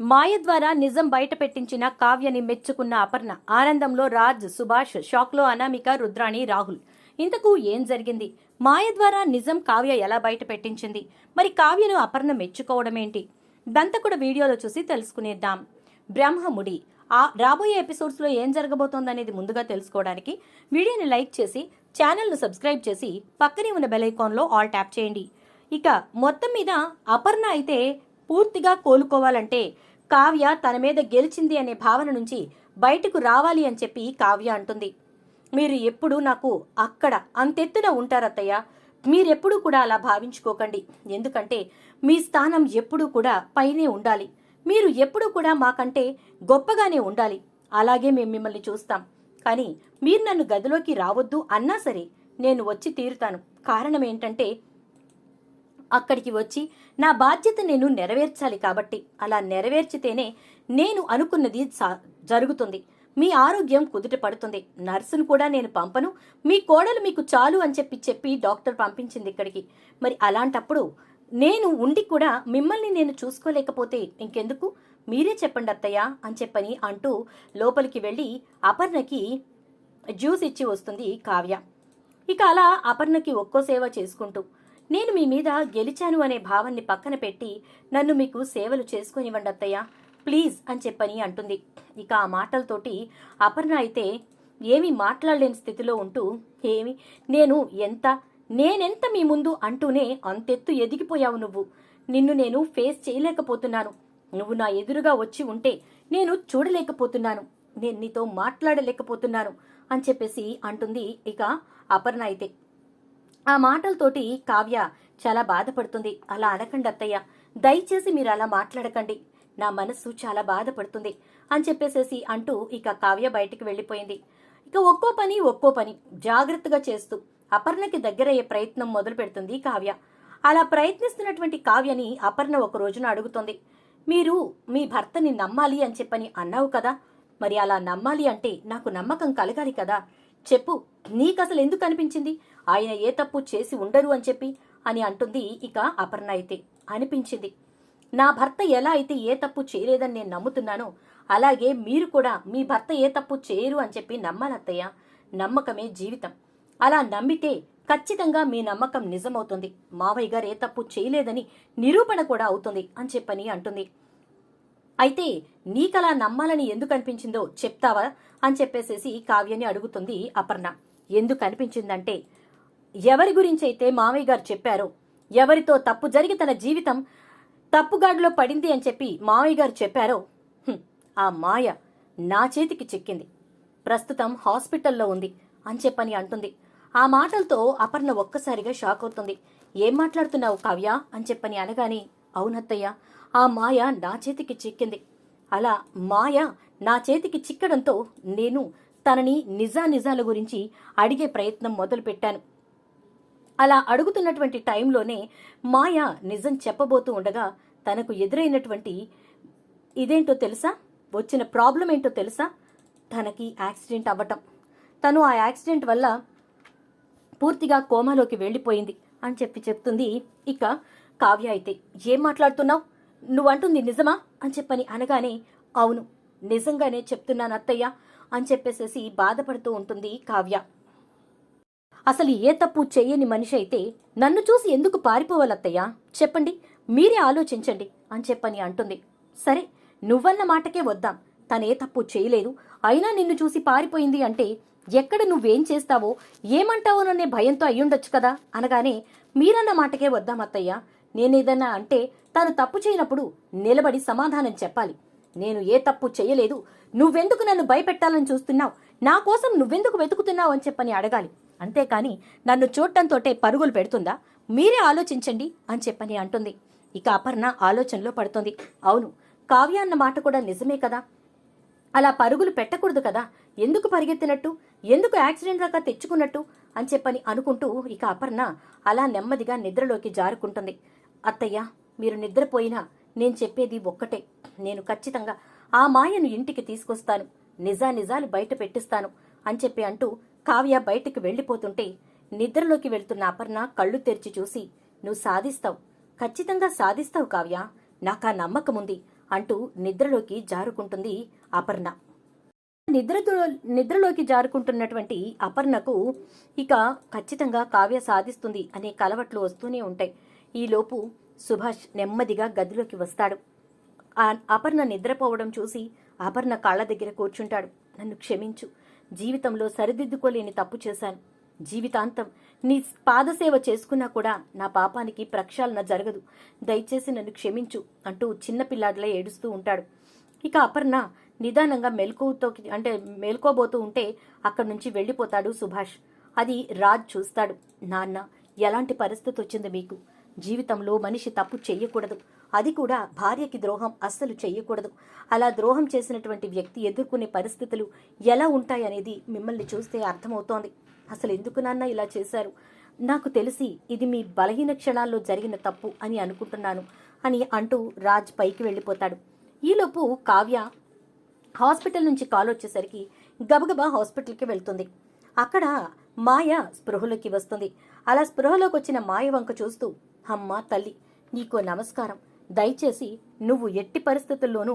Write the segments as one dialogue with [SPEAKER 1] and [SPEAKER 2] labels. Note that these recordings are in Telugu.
[SPEAKER 1] మాయ ద్వారా నిజం బయట పెట్టించిన కావ్యని మెచ్చుకున్న అపర్ణ ఆనందంలో రాజ్ సుభాష్ షాక్లో అనామిక రుద్రాణి రాహుల్. ఇంతకు ఏం జరిగింది? మాయ ద్వారా నిజం కావ్య ఎలా బయట పెట్టించింది? మరి కావ్యను అపర్ణ మెచ్చుకోవడమేంటి? దంతకుడు కూడా వీడియోలో చూసి తెలుసుకునేద్దాం. బ్రహ్మముడి. ఆ రాబోయే ఎపిసోడ్స్లో ఏం జరగబోతోందనేది ముందుగా తెలుసుకోవడానికి వీడియోని లైక్ చేసి ఛానల్ను సబ్స్క్రైబ్ చేసి పక్కనే ఉన్న బెల్ ఐకాన్లో ఆల్ ట్యాప్ చేయండి. ఇక మొత్తం మీద అపర్ణ అయితే పూర్తిగా కోలుకోవాలంటే కావ్య తన మీద గెలిచింది అనే భావన నుంచి బయటకు రావాలి అని చెప్పి కావ్య అంటుంది. మీరు ఎప్పుడు నాకు అక్కడ అంతెత్తున ఉంటారత్తయ్య. మీరెప్పుడూ కూడా అలా భావించుకోకండి. ఎందుకంటే మీ స్థానం ఎప్పుడూ కూడా పైనే ఉండాలి. మీరు ఎప్పుడూ కూడా మాకంటే గొప్పగానే ఉండాలి. అలాగే మేము మిమ్మల్ని చూస్తాం. కానీ మీరు నన్ను గదిలోకి రావద్దు అన్నా సరే నేను వచ్చి తీరుతాను. కారణం ఏంటంటే అక్కడికి వచ్చి నా బాధ్యత నేను నెరవేర్చాలి కాబట్టి. అలా నెరవేర్చితేనే నేను అనుకున్నది సా- జరుగుతుంది. మీ ఆరోగ్యం కుదుట పడుతుంది. నర్సును కూడా నేను పంపను. మీ కోడలు మీకు చాలు అని చెప్పి చెప్పి డాక్టర్ పంపించింది ఇక్కడికి. మరి అలాంటప్పుడు నేను ఉండి కూడా మిమ్మల్ని నేను చూసుకోలేకపోతే ఇంకెందుకు? మీరే చెప్పండి అత్తయ్య అని చెప్పని అంటూ లోపలికి వెళ్ళి అపర్ణకి జ్యూస్ ఇచ్చి వస్తుంది కావ్య. ఇక అలా అపర్ణకి ఒక్కో సేవ చేసుకుంటూ నేను మీ మీద గెలిచాను అనే భావాన్ని పక్కన పెట్టి నన్ను మీకు సేవలు చేసుకునివ్వండి అత్తయ్య. ప్లీజ్ అని చెప్పని అంటుంది. ఇక ఆ మాటలతోటి అపర్ణ అయితే ఏమీ మాట్లాడలేని స్థితిలో ఉంటూ ఏమి నేను ఎంత నేనెంత మీ ముందు అంటూనే అంతెత్తు ఎదిగిపోయావు నువ్వు. నిన్ను నేను ఫేస్ చేయలేకపోతున్నాను. నువ్వు నా ఎదురుగా వచ్చి ఉంటే నేను చూడలేకపోతున్నాను. నేను నీతో మాట్లాడలేకపోతున్నాను అని చెప్పేసి అంటుంది ఇక అపర్ణ అయితే. ఆ మాటలతోటి కావ్య చాలా బాధపడుతుంది. అలా అనకండి అత్తయ్య. దయచేసి మీరు అలా మాట్లాడకండి. నా మనస్సు చాలా బాధపడుతుంది అని చెప్పేసేసి అంటూ ఇక కావ్య బయటికి వెళ్ళిపోయింది. ఇక ఒక్కో పని ఒక్కో పని జాగ్రత్తగా చేస్తూ అపర్ణకి దగ్గరయ్యే ప్రయత్నం మొదలు పెడుతుంది కావ్య. అలా ప్రయత్నిస్తున్నటువంటి కావ్యని అపర్ణ ఒక రోజున అడుగుతుంది. మీరు మీ భర్తని నమ్మాలి అని చెప్పని అన్నావు కదా. మరి అలా నమ్మాలి అంటే నాకు నమ్మకం కలగాలి కదా. చెప్పు నీకసలు ఎందుకు అనిపించింది? ఆయన ఏ తప్పు చేసి ఉండరు అని చెప్పి అని అంటుంది ఇక అపర్ణ అయితే. అనిపించింది. నా భర్త ఎలా అయితే ఏ తప్పు చేయలేదని నేను నమ్ముతున్నానో అలాగే మీరు కూడా మీ భర్త ఏ తప్పు చేయరు అని చెప్పి నమ్మాలత్తయ్య నమ్మకమే జీవితం. అలా నమ్మితే ఖచ్చితంగా మీ నమ్మకం నిజమవుతుంది. మావయ్య గారు ఏ తప్పు చేయలేదని నిరూపణ కూడా అవుతుంది అని చెప్పని అంటుంది. అయితే నీకలా నమ్మాలని ఎందుకు అనిపించిందో చెప్తావా అని చెప్పేసేసి కావ్యని అడుగుతుంది అపర్ణ. ఎందుకు అనిపించిందంటే ఎవరి గురించి అయితే మామయ్య గారు చెప్పారో ఎవరితో తప్పు జరిగి తన జీవితం తప్పుగాడిలో పడింది అని చెప్పి మామయ్య గారు చెప్పారో ఆ మాయ నా చేతికి చిక్కింది. ప్రస్తుతం హాస్పిటల్లో ఉంది అని చెప్పని అంటుంది. ఆ మాటలతో అపర్ణ ఒక్కసారిగా షాక్ అవుతుంది. ఏం మాట్లాడుతున్నావు కావ్య? అని చెప్పని అనగానే అవునత్తయ్య ఆ మాయ నా చేతికి చిక్కింది. అలా మాయ నా చేతికి చిక్కడంతో నేను తనని నిజా నిజాల గురించి అడిగే ప్రయత్నం మొదలుపెట్టాను. అలా అడుగుతున్నటువంటి టైంలోనే మాయ నిజం చెప్పబోతూ ఉండగా తనకు ఎదురైనటువంటి ఇదేంటో తెలుసా? వచ్చిన ప్రాబ్లం ఏంటో తెలుసా? తనకి యాక్సిడెంట్ అవ్వటం. తను ఆ యాక్సిడెంట్ వల్ల పూర్తిగా కోమాలోకి వెళ్ళిపోయింది అని చెప్పి చెప్తుంది ఇక కావ్య అయితే. ఏం మాట్లాడుతున్నావు? నువ్వంటుంది నిజమా? అని చెప్పని అనగానే అవును నిజంగానే చెప్తున్నాను అత్తయ్య అని చెప్పేసేసి బాధపడుతూ ఉంటుంది కావ్య. అసలు ఏ తప్పు చెయ్యని మనిషి అయితే నన్ను చూసి ఎందుకు పారిపోవాలత్తయ్యా? చెప్పండి మీరే ఆలోచించండి అని చెప్పని అంటుంది. సరే నువ్వన్న మాటకే వద్దాం. తనే తప్పు చేయలేదు. అయినా నిన్ను చూసి పారిపోయింది అంటే ఎక్కడ నువ్వేం చేస్తావో ఏమంటావోననే భయంతో అయ్యుండొచ్చు కదా? అనగానే మీరన్న మాటకే వద్దాం అత్తయ్య. నేనేదన్నా అంటే తాను తప్పు చేయనప్పుడు నిలబడి సమాధానం చెప్పాలి. నేను ఏ తప్పు చేయలేదు. నువ్వెందుకు నన్ను భయపెట్టాలని చూస్తున్నావు? నా కోసం నువ్వెందుకు వెతుకుతున్నావు అని చెప్పని అడగాలి. అంతేకాని నన్ను చూడటంతోటే పరుగులు పెడుతుందా? మీరే ఆలోచించండి అని చెప్పని అంటుంది. ఇక అపర్ణ ఆలోచనలో పడుతుంది. అవును కావ్య అన్న మాట కూడా నిజమే కదా? అలా పరుగులు పెట్టకూడదు కదా? ఎందుకు పరిగెత్తినట్టు? ఎందుకు యాక్సిడెంట్ దాకా తెచ్చుకున్నట్టు? అని చెప్పని అనుకుంటూ ఇక అపర్ణ అలా నెమ్మదిగా నిద్రలోకి జారుకుంటుంది. అత్తయ్య మీరు నిద్రపోయినా నేను చెప్పేది ఒక్కటే. నేను ఖచ్చితంగా ఆ మాయను ఇంటికి తీసుకొస్తాను. నిజా నిజాలు బయట పెట్టిస్తాను అని చెప్పి అంటూ కావ్య బయటికి వెళ్ళిపోతుంటే నిద్రలోకి వెళ్తున్న అపర్ణ కళ్ళు తెరిచి చూసి నువ్వు సాధిస్తావు. ఖచ్చితంగా సాధిస్తావు కావ్య. నాకా నమ్మకముంది అంటూ నిద్రలోకి జారుకుంటుంది అపర్ణ. నిద్రతో నిద్రలోకి జారుకుంటున్నటువంటి అపర్ణకు ఇక ఖచ్చితంగా కావ్య సాధిస్తుంది అనే కలవట్లు వస్తూనే ఉంటాయి. ఈలోపు సుభాష్ నెమ్మదిగా గదిలోకి వస్తాడు. అపర్ణ నిద్రపోవడం చూసి అపర్ణ కాళ్ళ దగ్గర కూర్చుంటాడు. నన్ను క్షమించు. జీవితంలో సరిదిద్దుకోలేని తప్పు చేశాను. జీవితాంతం నీ పాదసేవ చేసుకున్నా కూడా నా పాపానికి ప్రక్షాళన జరగదు. దయచేసి నన్ను క్షమించు అంటూ చిన్నపిల్లాడిలా ఏడుస్తూ ఉంటాడు. ఇక అపర్ణ నిదానంగా మెలకుతో అంటే మేల్కోబోతూ ఉంటే అక్కడి నుంచి వెళ్ళిపోతాడు సుభాష్. అది రాజ్ చూస్తాడు. నాన్న ఎలాంటి పరిస్థితి వచ్చింది మీకు? జీవితంలో మనిషి తప్పు చెయ్యకూడదు. అది కూడా భార్యకి ద్రోహం అస్సలు చేయకూడదు. అలా ద్రోహం చేసినటువంటి వ్యక్తి ఎదుర్కొనే పరిస్థితులు ఎలా ఉంటాయనేది మిమ్మల్ని చూస్తే అర్థమవుతోంది. అసలు ఎందుకు నాన్న ఇలా చేశారు? నాకు తెలిసి ఇది మీ బలహీన క్షణాల్లో జరిగిన తప్పు అని అనుకుంటున్నాను అని అంటూ రాజ్ పైకి వెళ్ళిపోతాడు. ఈలోపు కావ్య హాస్పిటల్ నుంచి కాల్ వచ్చేసరికి గబగబా హాస్పిటల్కి వెళ్తుంది. అక్కడ మాయ స్పృహలోకి వస్తుంది. అలా స్పృహలోకి వచ్చిన మాయ వంక చూస్తూ అమ్మా తల్లి నీకో నమస్కారం. దయచేసి నువ్వు ఎట్టి పరిస్థితుల్లోనూ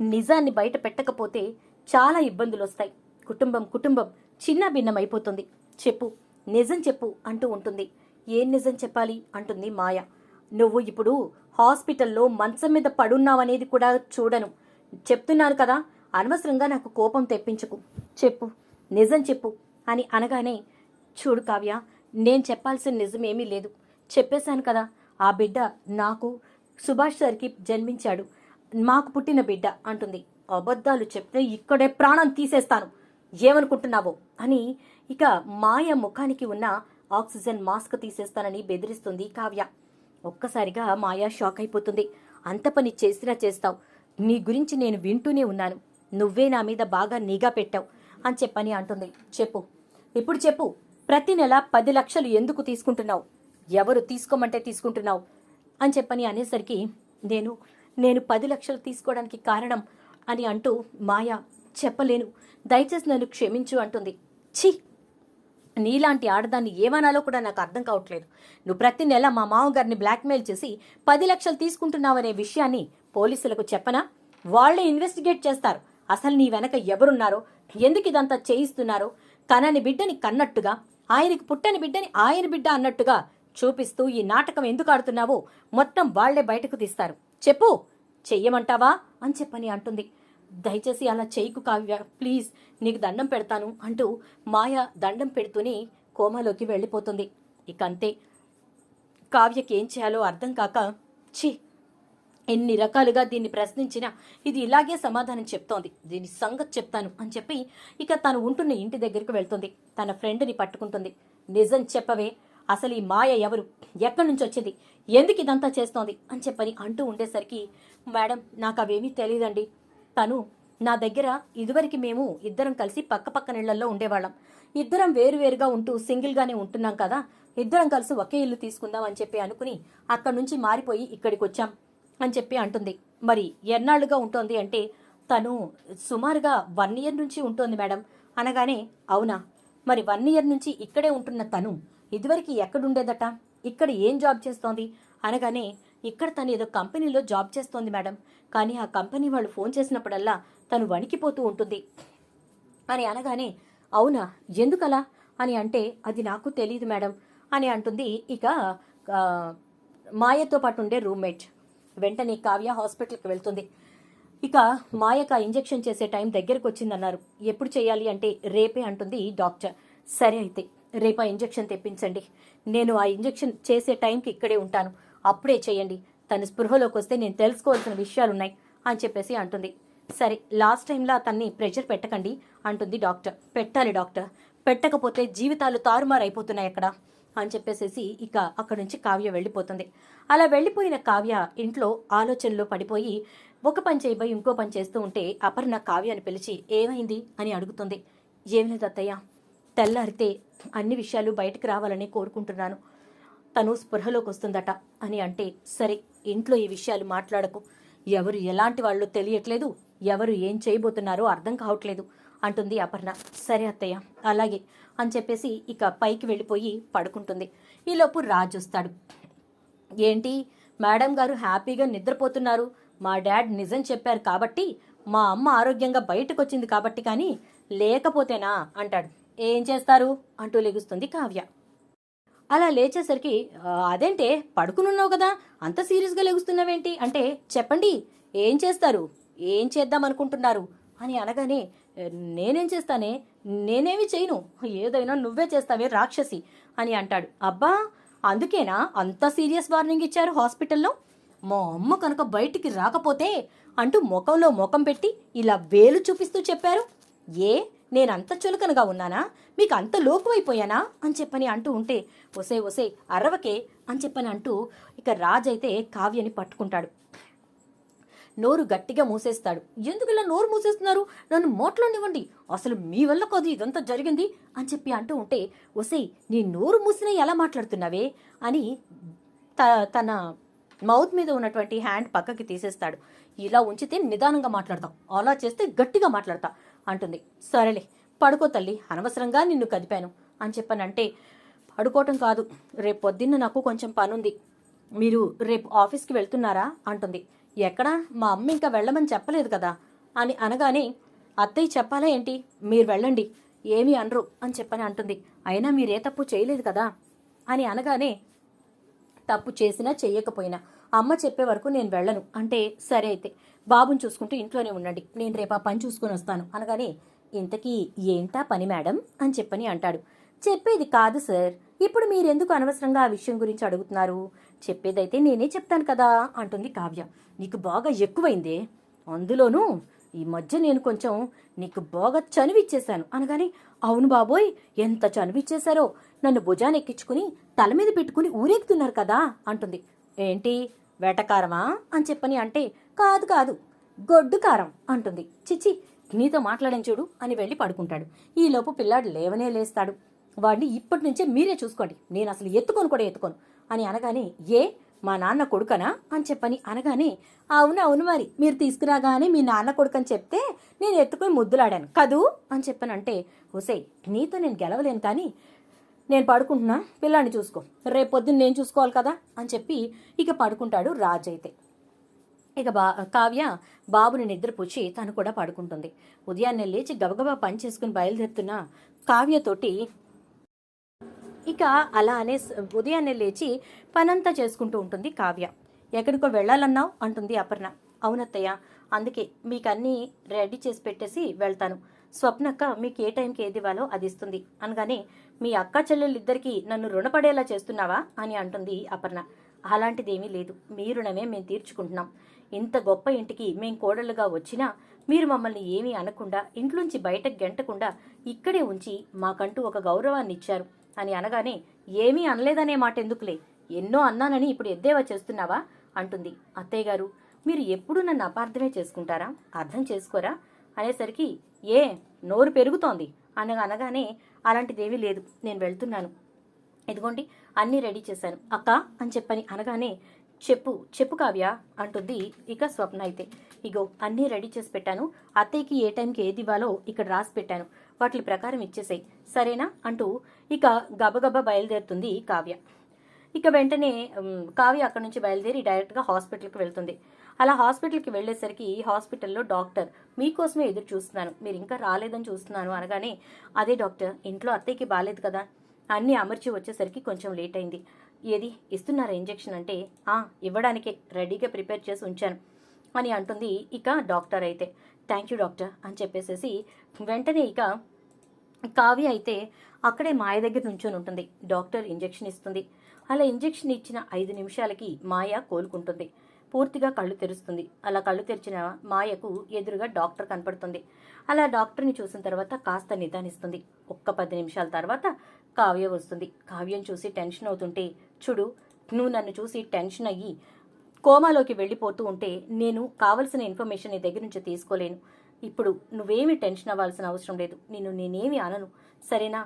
[SPEAKER 1] నిజాన్ని బయట పెట్టకపోతే చాలా ఇబ్బందులు వస్తాయి కుటుంబం కుటుంబం చిన్న భిన్నమైపోతుంది చెప్పు నిజం చెప్పు అంటూ ఉంటుంది. ఏం నిజం చెప్పాలి? అంటుంది మాయ. నువ్వు ఇప్పుడు హాస్పిటల్లో మంచం మీద పడున్నావనేది కూడా చూడను. చెప్తున్నాను కదా అనవసరంగా నాకు కోపం తెప్పించకు. చెప్పు నిజం చెప్పు అని అనగానే చూడు కావ్య నేను చెప్పాల్సిన నిజమేమీ లేదు. చెప్పేశాను కదా ఆ బిడ్డ నాకు సుభాష్ సార్కి జన్మించాడు. మాకు పుట్టిన బిడ్డ అంటుంది. అబద్ధాలు చెప్తే ఇక్కడే ప్రాణం తీసేస్తాను. ఏమనుకుంటున్నావో? అని ఇక మాయ ముఖానికి ఉన్న ఆక్సిజన్ మాస్క్ తీసేస్తానని బెదిరిస్తుంది కావ్య. ఒక్కసారిగా మాయ షాక్ అయిపోతుంది. అంత పని చేసినా చేస్తావు. నీ గురించి నేను వింటూనే ఉన్నాను. నువ్వే నా మీద బాగా నిఘా పెట్టావు అని చెప్పని అంటుంది. చెప్పు. ఇప్పుడు చెప్పు. ప్రతి నెల పది లక్షలు ఎందుకు తీసుకుంటున్నావు? ఎవరు తీసుకోమంటే తీసుకుంటున్నావు? అని చెప్పని అనేసరికి నేను నేను పది లక్షలు తీసుకోవడానికి కారణం అని అంటూ మాయ చెప్పలేను. దయచేసి నన్ను క్షమించు అంటుంది. ఛీ! నీలాంటి ఆడదాన్ని ఏమనాలో కూడా నాకు అర్థం కావట్లేదు. నువ్వు ప్రతి నెల మా మామగారిని బ్లాక్మెయిల్ చేసి పది లక్షలు తీసుకుంటున్నావనే విషయాన్ని పోలీసులకు చెప్పనా? వాళ్ళే ఇన్వెస్టిగేట్ చేస్తారు. అసలు నీ వెనక ఎవరున్నారో? ఎందుకు ఇదంతా చేయిస్తున్నారో? కనని బిడ్డని కన్నట్టుగా ఆయనకి పుట్టని బిడ్డని ఆయన బిడ్డ అన్నట్టుగా చూపిస్తూ ఈ నాటకం ఎందుకు ఆడుతున్నావో మొత్తం వాళ్ళే బయటకు తీస్తారు. చెప్పు. చెయ్యమంటావా? అని చెప్పని అంటుంది. దయచేసి అలా చేయకు కావ్య. ప్లీజ్ నీకు దండం పెడతాను అంటూ మాయ దండం పెడుతూనే కోమాలోకి వెళ్ళిపోతుంది. ఇక అంతే కావ్యకి ఏం చేయాలో అర్థం కాక ఛీ! ఎన్ని రకాలుగా దీన్ని ప్రశ్నించినా ఇది ఇలాగే సమాధానం చెప్తోంది. దీని సంగతి చెప్తాను అని చెప్పి ఇక తను ఉంటున్న ఇంటి దగ్గరికి వెళ్తుంది. తన ఫ్రెండ్ని పట్టుకుంటుంది. నిజం చెప్పవే. అసలు ఈ మాయ ఎవరు? ఎక్కడి నుంచి వచ్చింది? ఎందుకు ఇదంతా చేస్తోంది? అని చెప్పని అంటూ ఉండేసరికి మేడం నాకు అవేమీ తెలియదండి తను నా దగ్గర ఇదివరకు మేము ఇద్దరం కలిసి పక్క పక్క నీళ్ళలో ఉండేవాళ్ళం. ఇద్దరం వేరువేరుగా ఉంటూ సింగిల్గానే ఉంటున్నాం కదా. ఇద్దరం కలిసి ఒకే ఇల్లు తీసుకుందాం అని చెప్పి అనుకుని అక్కడి నుంచి మారిపోయి ఇక్కడికి వచ్చాం అని చెప్పి అంటుంది. మరి ఎన్నాళ్ళుగా ఉంటుంది అంటే తను సుమారుగా వన్ ఇయర్ నుంచి ఉంటుంది మేడం. అనగానే అవునా? మరి వన్ ఇయర్ నుంచి ఇక్కడే ఉంటున్న తను ఇదివరకు ఎక్కడుండేదట? ఇక్కడ ఏం జాబ్ చేస్తోంది? అనగానే ఇక్కడ తను ఏదో కంపెనీలో జాబ్ చేస్తోంది మేడం. కానీ ఆ కంపెనీ వాళ్ళు ఫోన్ చేసినప్పుడల్లా తను వణికిపోతూ ఉంటుంది. అని అనగానే అవునా? ఎందుకలా? అని అంటే అది నాకు తెలియదు మేడం. అని అంటుంది ఇక మాయతో పాటు ఉండే రూమ్మేట్. వెంటనే కావ్య హాస్పిటల్కి వెళ్తుంది. ఇక మాయక ఇంజెక్షన్ చేసే టైం దగ్గరకు వచ్చిందన్నారు ఎప్పుడు చేయాలి అంటే రేపే అంటుంది డాక్టర్. సరే అయితే. రేపు ఆ ఇంజెక్షన్ తెప్పించండి. నేను ఆ ఇంజెక్షన్ చేసే టైంకి ఇక్కడే ఉంటాను. అప్పుడే చేయండి. తన స్పృహలోకి వస్తే నేను తెలుసుకోవాల్సిన విషయాలున్నాయి అని చెప్పేసి అంటుంది. సరే లాస్ట్ టైంలో తన్ని ప్రెషర్ పెట్టకండి అంటుంది డాక్టర్. పెట్టాలి డాక్టర్. పెట్టకపోతే జీవితాలు తారుమారైపోతున్నాయి అక్కడ అని చెప్పేసేసి ఇక అక్కడి నుంచి కావ్య వెళ్ళిపోతుంది. అలా వెళ్ళిపోయిన కావ్య ఇంట్లో ఆలోచనలో పడిపోయి ఒక పని చేయబోయి ఇంకో పని చేస్తూ ఉంటే అపర్ణ కావ్యాన్ని పిలిచి ఏమైంది? అని అడుగుతుంది. ఏమి లేదు తెల్లారితే అన్ని విషయాలు బయటకు రావాలని కోరుకుంటున్నాను. తను స్పృహలోకి వస్తుందట అని అంటే సరే ఇంట్లో ఈ విషయాలు మాట్లాడకు. ఎవరు ఎలాంటి వాళ్ళు తెలియట్లేదు ఎవరు ఏం చేయబోతున్నారో అర్థం కావట్లేదు అంటుంది అపర్ణ. సరే అత్తయ్య అలాగే అని చెప్పేసి ఇక పైకి వెళ్ళిపోయి పడుకుంటుంది. ఈలోపు రాజు వస్తాడు. ఏంటి మేడం గారు హ్యాపీగా నిద్రపోతున్నారు. మా డాడ్ నిజం చెప్పారు కాబట్టి మా అమ్మ ఆరోగ్యంగా బయటకు వచ్చింది కాబట్టి కానీ లేకపోతేనా అంటాడు. ఏం చేస్తారు? అంటూ లెగుస్తుంది కావ్య. అలా లేచేసరికి అదేంటే? పడుకునున్నావు కదా? అంత సీరియస్గా లెగుస్తున్నావేంటి? అంటే చెప్పండి ఏం చేస్తారు? ఏం చేద్దాం అనుకుంటున్నారు? అని అనగానే నేనేం చేస్తానే? నేనేమి చేయను. ఏదైనా నువ్వే చేస్తావే రాక్షసి అని అంటాడు. అబ్బా! అందుకేనా? అంత సీరియస్ వార్నింగ్ ఇచ్చారు హాస్పిటల్లో? మా అమ్మ కనుక బయటికి రాకపోతే? అంటూ ముఖంలో ముఖం పెట్టి ఇలా వేలు చూపిస్తూ చెప్పారు. ఏ? నేనంత చులకనగా ఉన్నానా? మీకు అంత లోకువైపోయానా? అని చెప్పని అంటూ ఉంటే ఒసే ఒసే అరవకే అని చెప్పని అంటూ ఇక రాజైతే కావ్యని పట్టుకుంటాడు. నోరు గట్టిగా మూసేస్తాడు. ఎందుకు నోరు మూసేస్తున్నారు? నన్ను మోట్లోనివ్వండి. అసలు మీ వల్ల కాదు ఇదంతా జరిగింది అని చెప్పి అంటూ ఉంటే ఒసే నీ నోరు మూసినా ఎలా మాట్లాడుతున్నావే? అని త తన మౌత్ మీద ఉన్నటువంటి హ్యాండ్ పక్కకి తీసేస్తాడు. ఇలా ఉంచితే నిదానంగా మాట్లాడతాం. అలా చేస్తే గట్టిగా మాట్లాడతా. అంటుంది. సరేలే పడుకో తల్లి అనవసరంగా నిన్ను కదిపాను. అని చెప్పనంటే పడుకోవటం కాదు రేపు పొద్దున్న నాకు కొంచెం పనుంది. మీరు రేపు ఆఫీస్కి వెళ్తున్నారా? అంటుంది. ఎక్కడా? మా అమ్మ ఇంకా వెళ్ళమని చెప్పలేదు కదా? అని అనగానే అత్తయ్య చెప్పాలా ఏంటి? మీరు వెళ్ళండి ఏమీ అనరు అని చెప్పని అంటుంది. అయినా మీరే తప్పు చేయలేదు కదా? అని అనగానే తప్పు చేసినా చెయ్యకపోయినా అమ్మ చెప్పే వరకు నేను వెళ్ళను. అంటే సరే అయితే బాబుని చూసుకుంటూ ఇంట్లోనే ఉండండి. నేను రేపా పని చూసుకొని వస్తాను. అనగానే ఇంతకీ ఏంటా పని మేడం? అని చెప్పని అంటాడు. చెప్పేది కాదు సార్. ఇప్పుడు మీరెందుకు అనవసరంగా ఆ విషయం గురించి అడుగుతున్నారు? చెప్పేదైతే నేనే చెప్తాను కదా అంటుంది కావ్య. నీకు బాగా ఎక్కువైందే. అందులోనూ ఈ మధ్య నేను కొంచెం నీకు బాగా చనువిచ్చేశాను. అనగానే అవును బాబోయ్ ఎంత చనువిచ్చేశారో. నన్ను భుజాన్ని ఎక్కించుకుని తల మీద పెట్టుకుని ఊరేగుతున్నారు కదా అంటుంది. ఏంటి? వేటకారమా? అని చెప్పని అంటే కాదు కాదు గొడ్డు కారం అంటుంది. చిచ్చి నీతో మాట్లాడని చూడు అని వెళ్ళి పడుకుంటాడు. ఈలోపు పిల్లాడు లేవనే లేస్తాడు. వాడిని ఇప్పటి నుంచే మీరే చూసుకోండి. నేను అసలు ఎత్తుకొని కూడా ఎత్తుకోను అని అనగానే ఏ మా నాన్న కొడుకనా? అని చెప్పని అనగానే అవును అవును మరి. మీరు తీసుకురాగానే మీ నాన్న కొడుకని చెప్తే నేను ఎత్తుకొని ముద్దులాడాను. కదూ? అని చెప్పనంటే ఒసే నీతో నేను గెలవలేను కానీ నేను పడుకుంటున్నా. పిల్లాన్ని చూసుకో. రేపు పొద్దున్న నేను చూసుకోవాలి కదా? అని చెప్పి ఇక పడుకుంటాడు రాజు అయితే. ఇక బా కావ్య బాబుని నిద్రపుచ్చి తను కూడా పడుకుంటుంది. ఉదయాన్నే లేచి గబగబా పని చేసుకుని బయలుదేరుతున్న కావ్యతోటి ఇక అలా అనే ఉదయాన్నే లేచి పనంతా చేసుకుంటూ ఉంటుంది కావ్య. ఎక్కడికో వెళ్ళాలన్నావు? అంటుంది అపర్ణ. అవునత్తయ్య అందుకే మీకు అన్నీ రెడీ చేసి పెట్టేసి వెళ్తాను. స్వప్నక్క మీకు ఏ టైంకి ఏది ఇవ్వాలో అది ఇస్తుంది. అనగానే మీ అక్క చెల్లెళ్ళిద్దరికీ నన్ను రుణపడేలా చేస్తున్నావా? అని అంటుంది అపర్ణ. అలాంటిదేమీ లేదు. మీ రుణమే మేము తీర్చుకుంటున్నాం. ఇంత గొప్ప ఇంటికి మేం కోడళ్ళుగా వచ్చినా మీరు మమ్మల్ని ఏమీ అనకుండా ఇంట్లోంచి బయటకు గెంటకుండా ఇక్కడే ఉంచి మాకంటూ ఒక గౌరవాన్ని ఇచ్చారు. అని అనగానే ఏమీ అనలేదనే మాట ఎందుకులే ఎన్నో అన్నానని ఇప్పుడు ఎద్దేవా చేస్తున్నావా? అంటుంది. అత్తయ్య గారు మీరు ఎప్పుడూ నన్ను అపార్థమే చేసుకుంటారా? అర్థం చేసుకోరా? అనేసరికి ఏ నోరు పెరుగుతోంది. అనగా అనగానే అలాంటిదేమీ లేదు. నేను వెళ్తున్నాను. ఇదిగోండి అన్నీ రెడీ చేశాను. అక్క అని చెప్పని అనగానే చెప్పు చెప్పు కావ్య అంటుంది ఇక స్వప్న అయితే. ఇగో అన్నీ రెడీ చేసి పెట్టాను. అత్తయ్యకి ఏ టైంకి ఏది ఇవ్వాలో ఇక్కడ రాసి పెట్టాను. వాటి ప్రకారం ఇచ్చేసాయి. సరేనా? అంటూ ఇక గబగబా బయలుదేరుతుంది కావ్య. ఇక వెంటనే కావ్య అక్కడి నుంచి బయలుదేరి డైరెక్ట్గా హాస్పిటల్కి వెళ్తుంది. అలా హాస్పిటల్కి వెళ్ళేసరికి హాస్పిటల్లో డాక్టర్ మీకోసమే ఎదురు చూస్తున్నాను. మీరు ఇంకా రాలేదని చూస్తున్నాను అనగానే అదే డాక్టర్ ఇంట్లో అత్తయ్యకి బాగాలేదు కదా? అన్నీ అమర్చి వచ్చేసరికి కొంచెం లేట్ అయింది. ఏది ఇస్తున్నారా ఇంజెక్షన్ అంటే? ఆ ఇవ్వడానికే రెడీగా ప్రిపేర్ చేసి ఉంచాను అని అంటుంది ఇక డాక్టర్ అయితే. థ్యాంక్ యూ డాక్టర్ అని చెప్పేసేసి వెంటనే ఇక కావ్య అయితే అక్కడే మాయ దగ్గర నుంచొని ఉంటుంది. డాక్టర్ ఇంజెక్షన్ ఇస్తుంది. అలా ఇంజెక్షన్ ఇచ్చిన ఐదు నిమిషాలకి మాయ కోలుకుంటుంది. పూర్తిగా కళ్ళు తెరుస్తుంది. అలా కళ్ళు తెరిచిన మాయకు ఎదురుగా డాక్టర్ కనపడుతుంది. అలా డాక్టర్ని చూసిన తర్వాత కాస్త నిదానిస్తుంది. ఒక్క పది నిమిషాల తర్వాత కావ్య వస్తుంది. కావ్యం చూసి టెన్షన్ అవుతుంటే చూడు నువ్వు నన్ను చూసి టెన్షన్ అయ్యి కోమాలోకి వెళ్ళిపోతూ ఉంటే నేను కావలసిన ఇన్ఫర్మేషన్ నీ దగ్గర నుంచి తీసుకోలేను. ఇప్పుడు నువ్వేమి టెన్షన్ అవ్వాల్సిన అవసరం లేదు. నిన్ను నేనేమి అనను. సరేనా?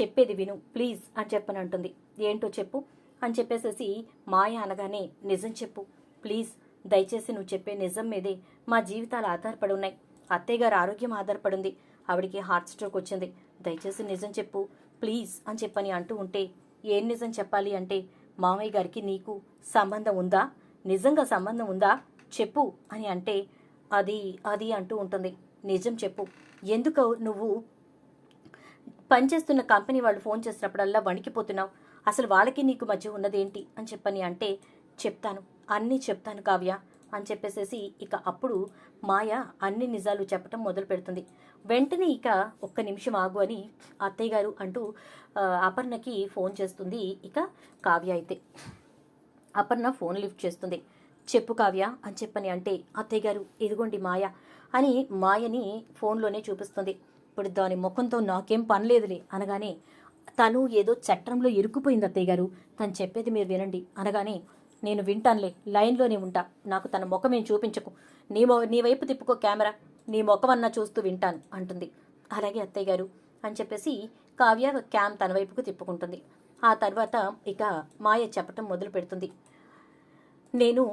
[SPEAKER 1] చెప్పేది విను. ప్లీజ్ అని చెప్పని అంటుంది. ఏంటో చెప్పు అని చెప్పేసేసి మాయ అనగానే నిజం చెప్పు. ప్లీజ్ దయచేసి నువ్వు చెప్పే నిజం మీదే మా జీవితాలు ఆధారపడి ఉన్నాయి. అత్తయ్య గారు ఆరోగ్యం ఆధారపడింది ఆవిడికి హార్ట్ స్ట్రోక్ వచ్చింది. దయచేసి నిజం చెప్పు. ప్లీజ్ అని చెప్పని అంటూ ఉంటే ఏం నిజం చెప్పాలి అంటే మామయ్య గారికి నీకు సంబంధం ఉందా? నిజంగా సంబంధం ఉందా? చెప్పు అని అంటే అది అది అంటూ ఉంటుంది. నిజం చెప్పు. ఎందుకు నువ్వు పనిచేస్తున్న కంపెనీ వాళ్ళు ఫోన్ చేసినప్పుడల్లా వణికిపోతున్నావు? అసలు వాళ్ళకి నీకు మధ్య ఉన్నదేంటి? అని చెప్పని అంటే చెప్తాను. అన్నీ చెప్తాను కావ్య. అని చెప్పేసేసి ఇక అప్పుడు మాయ అన్ని నిజాలు చెప్పటం మొదలు పెడుతుంది. వెంటనే ఇక ఒక్క నిమిషం ఆగు అని అత్తయ్య గారు అంటూ అపర్ణకి ఫోన్ చేస్తుంది ఇక కావ్య అయితే. అపర్ణ ఫోన్ లిఫ్ట్ చేస్తుంది. చెప్పు కావ్య అని చెప్పని అంటే అత్తయ్య గారు ఇదిగోండి మాయ అని మాయని ఫోన్లోనే చూపిస్తుంది. ఇప్పుడు దాని ముఖంతో నాకేం పని లేదులే అనగానే తను ఏదో చట్రంలో ఇరుక్కుపోయింది అత్తయ్య గారు. తను చెప్పేది మీరు వినండి అనగానే నేను వింటానులే లైన్లోనే ఉంటా. నాకు తన ముఖమేం చూపించకు. నీ మొ నీ వైపు తిప్పుకో కెమెరా. నీ ముఖమన్నా చూస్తూ వింటాను అంటుంది. అలాగే అత్తయ్య గారు అని చెప్పేసి కావ్య క్యామ్ తన వైపుకు తిప్పుకుంటుంది. ఆ తర్వాత ఇక మాయ చెప్పటం మొదలు పెడుతుంది. నేను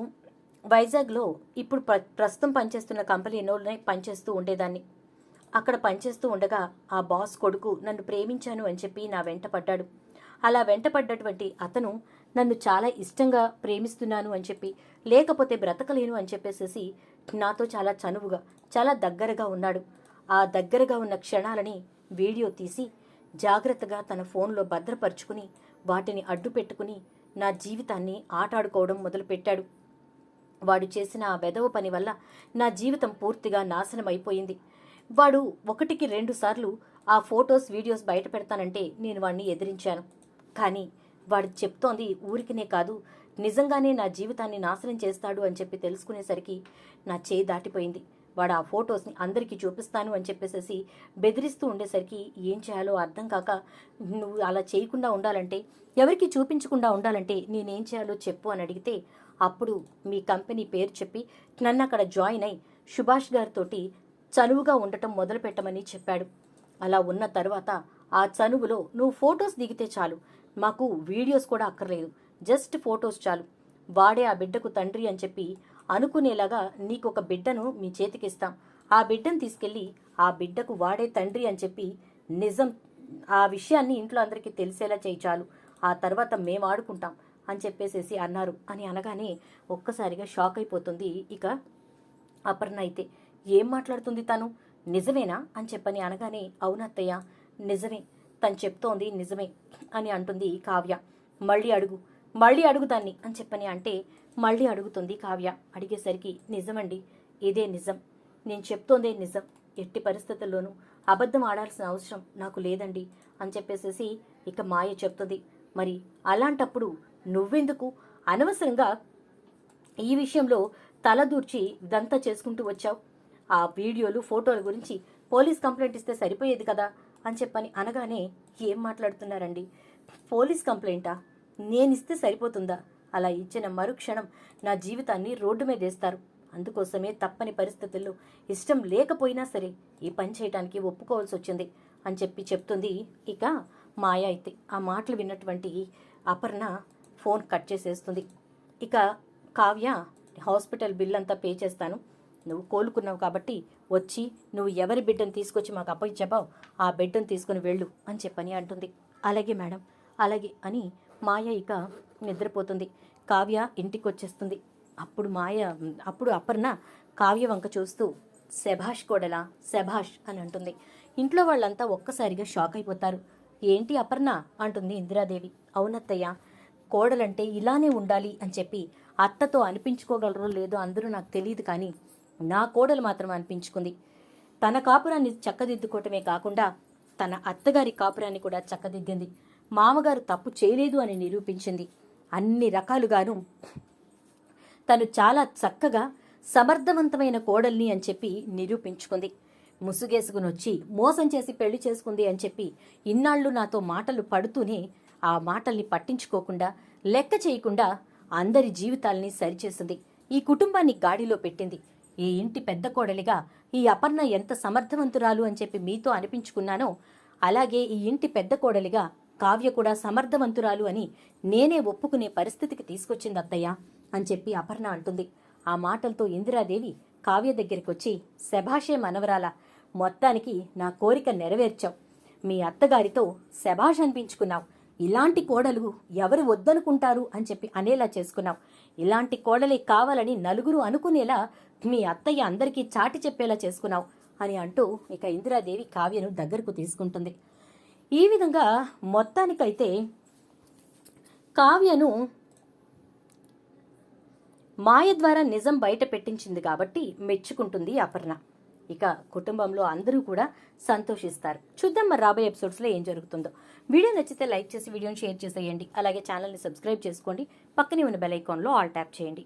[SPEAKER 1] వైజాగ్లో ఇప్పుడు ప్ర ప్రస్తుతం పనిచేస్తున్న కంపెనీలోనే పనిచేస్తూ ఉండేదాన్ని. అక్కడ పనిచేస్తూ ఉండగా ఆ బాస్ కొడుకు నన్ను ప్రేమించాను అని చెప్పి నా వెంట పడ్డాడు. అలా వెంటపడ్డటువంటి అతను నన్ను చాలా ఇష్టంగా ప్రేమిస్తున్నాను అని చెప్పి లేకపోతే బ్రతకలేను అని చెప్పేసేసి నాతో చాలా చనువుగా చాలా దగ్గరగా ఉన్నాడు. ఆ దగ్గరగా ఉన్న క్షణాలని వీడియో తీసి జాగ్రత్తగా తన ఫోన్లో భద్రపరుచుకుని వాటిని అడ్డు పెట్టుకుని నా జీవితాన్ని ఆటాడుకోవడం మొదలుపెట్టాడు. వాడు చేసిన ఆ వెధవ పని వల్ల నా జీవితం పూర్తిగా నాశనం అయిపోయింది. వాడు ఒకటికి రెండు సార్లు ఆ ఫొటోస్ వీడియోస్ బయట పెడతానంటే నేను వాడిని ఎదిరించాను. కానీ వాడు చెప్తోంది ఊరికినే కాదు నిజంగానే నా జీవితాన్ని నాశనం చేస్తాడు అని చెప్పి తెలుసుకునేసరికి నా చేయి దాటిపోయింది. వాడు ఆ ఫొటోస్ని అందరికీ చూపిస్తాను అని చెప్పేసేసి బెదిరిస్తూ ఉండేసరికి ఏం చేయాలో అర్థం కాక నువ్వు అలా చేయకుండా ఉండాలంటే ఎవరికి చూపించకుండా ఉండాలంటే నేనేం చేయాలో చెప్పు అని అడిగితే అప్పుడు మీ కంపెనీ పేరు చెప్పి నన్ను అక్కడ జాయిన్ అయి సుభాష్ గారితోటి చనువుగా ఉండటం మొదలు పెట్టమని చెప్పాడు. అలా ఉన్న తర్వాత ఆ చనువులో నువ్వు ఫొటోస్ దిగితే చాలు మాకు వీడియోస్ కూడా అక్కర్లేదు. జస్ట్ ఫొటోస్ చాలు. వాడే ఆ బిడ్డకు తండ్రి అని చెప్పి అనుకునేలాగా నీకు ఒక బిడ్డను మీ చేతికిస్తాం. ఆ బిడ్డను తీసుకెళ్ళి ఆ బిడ్డకు వాడే తండ్రి అని చెప్పి నిజం ఆ విషయాన్ని ఇంట్లో అందరికీ తెలిసేలా చేయి చాలు. ఆ తర్వాత మేము ఆడుకుంటాం అని చెప్పేసేసి అన్నారు. అని అనగానే ఒక్కసారిగా షాక్ అయిపోతుంది. ఇక అపర్ణ అయితే ఏం మాట్లాడుతుంది తను? నిజమేనా? అని చెప్పని అనగానే అవునత్తయ్య నిజమే. తను చెప్తోంది నిజమే అని అంటుంది కావ్య. మళ్ళీ అడుగు మళ్ళీ అడుగుతాన్ని అని చెప్పని అంటే మళ్ళీ అడుగుతుంది కావ్య. అడిగేసరికి నిజమండి ఇదే నిజం. నేను చెప్తోందే నిజం. ఎట్టి పరిస్థితుల్లోనూ అబద్ధం ఆడాల్సిన అవసరం నాకు లేదండి అని చెప్పేసేసి ఇక మాయ చెప్తుంది. మరి అలాంటప్పుడు నువ్వెందుకు అనవసరంగా ఈ విషయంలో తలదూర్చి ఇదంతా చేసుకుంటూ వచ్చావు? ఆ వీడియోలు ఫోటోల గురించి పోలీస్ కంప్లైంట్ ఇస్తే సరిపోయేది కదా? అని చెప్పని అనగానే ఏం మాట్లాడుతున్నారండి? పోలీస్ కంప్లైంటా? నేనిస్తే సరిపోతుందా? అలా ఇచ్చిన మరుక్షణం నా జీవితాన్ని రోడ్డు మీద వేస్తారు. అందుకోసమే తప్పని పరిస్థితుల్లో ఇష్టం లేకపోయినా సరే ఈ పని చేయడానికి ఒప్పుకోవాల్సి వచ్చింది అని చెప్పి చెప్తుంది ఇక మాయ అయితే. ఆ మాటలు విన్నటువంటి అపర్ణ ఫోన్ కట్ చేసేస్తుంది. ఇక కావ్య హాస్పిటల్ బిల్ అంతా పే చేస్తాను. నువ్వు కోలుకున్నావు కాబట్టి వచ్చి నువ్వు ఎవరి బిడ్డను తీసుకొచ్చి మాకు అప్పగించాబావు ఆ బిడ్డను తీసుకుని వెళ్ళు అని చెప్పని అంటుంది. అలాగే మేడం అలాగే అని మాయ ఇక నిద్రపోతుంది. కావ్య ఇంటికి వచ్చేస్తుంది అప్పుడు మాయ అప్పుడు అపర్ణ కావ్య వంక చూస్తూ శభాష్ కోడలా శభాష్ అని అంటుంది. ఇంట్లో వాళ్ళంతా ఒక్కసారిగా షాక్ అయిపోతారు. ఏంటి అపర్ణ? అంటుంది ఇందిరాదేవి. అవునత్తయ్య కోడలంటే ఇలానే ఉండాలి అని చెప్పి అత్తతో అనిపించుకోగలరో లేదో అందరూ నాకు తెలియదు కానీ నా కోడలు మాత్రం అనిపించుకుంది. తన కాపురాన్ని చక్కదిద్దుకోవటమే కాకుండా తన అత్తగారి కాపురాన్ని కూడా చక్కదిద్దింది. మామగారు తప్పు చేయలేదు అని నిరూపించింది. అన్ని రకాలుగాను తను చాలా చక్కగా సమర్థవంతమైన కోడల్ని అని చెప్పి నిరూపించుకుంది. ముసుగేసుకుని వచ్చి మోసం చేసి పెళ్ళి చేసుకుంది అని చెప్పి ఇన్నాళ్ళు నాతో మాటలు పడుతూనే ఆ మాటల్ని పట్టించుకోకుండా లెక్క చేయకుండా అందరి జీవితాల్ని సరిచేసింది. ఈ కుటుంబాన్ని గాడిలో పెట్టింది. ఈ ఇంటి పెద్ద కోడలిగా ఈ అపర్ణ ఎంత సమర్థవంతురాలు అని చెప్పి మీతో అనిపించుకున్నానో అలాగే ఈ ఇంటి పెద్ద కోడలిగా కావ్య కూడా సమర్థవంతురాలు అని నేనే ఒప్పుకునే పరిస్థితికి తీసుకొచ్చింది అత్తయ్య అని చెప్పి అపర్ణ అంటుంది. ఆ మాటలతో ఇందిరాదేవి కావ్య దగ్గరికి వచ్చి శభాషే మనవరాల మొత్తానికి నా కోరిక నెరవేర్చావు. మీ అత్తగారితో శభాష్ అనిపించుకున్నావు. ఇలాంటి కోడలు ఎవరు వద్దనుకుంటారు? అని చెప్పి అనేలా చేసుకున్నావు. ఇలాంటి కోడలే కావాలని నలుగురు అనుకునేలా మీ అత్తయ్య అందరికీ చాటి చెప్పేలా చేసుకున్నావు అని అంటూ ఇక ఇందిరాదేవి కావ్యను దగ్గరకు తీసుకుంటుంది. ఈ విధంగా మొత్తానికైతే కావ్యను మాయ ద్వారా నిజం బయట పెట్టించింది కాబట్టి మెచ్చుకుంటుంది అపర్ణ. ఇక కుటుంబంలో అందరూ కూడా సంతోషిస్తారు. చూద్దాం మరి రాబోయే ఎపిసోడ్స్లో ఏం జరుగుతుందో. వీడియో నచ్చితే లైక్ చేసి వీడియోని షేర్ చేసేయండి. అలాగే ఛానల్ని సబ్స్క్రైబ్ చేసుకోండి. పక్కనే ఉన్న బెల్ ఐకాన్లో ఆల్ ట్యాప్ చేయండి.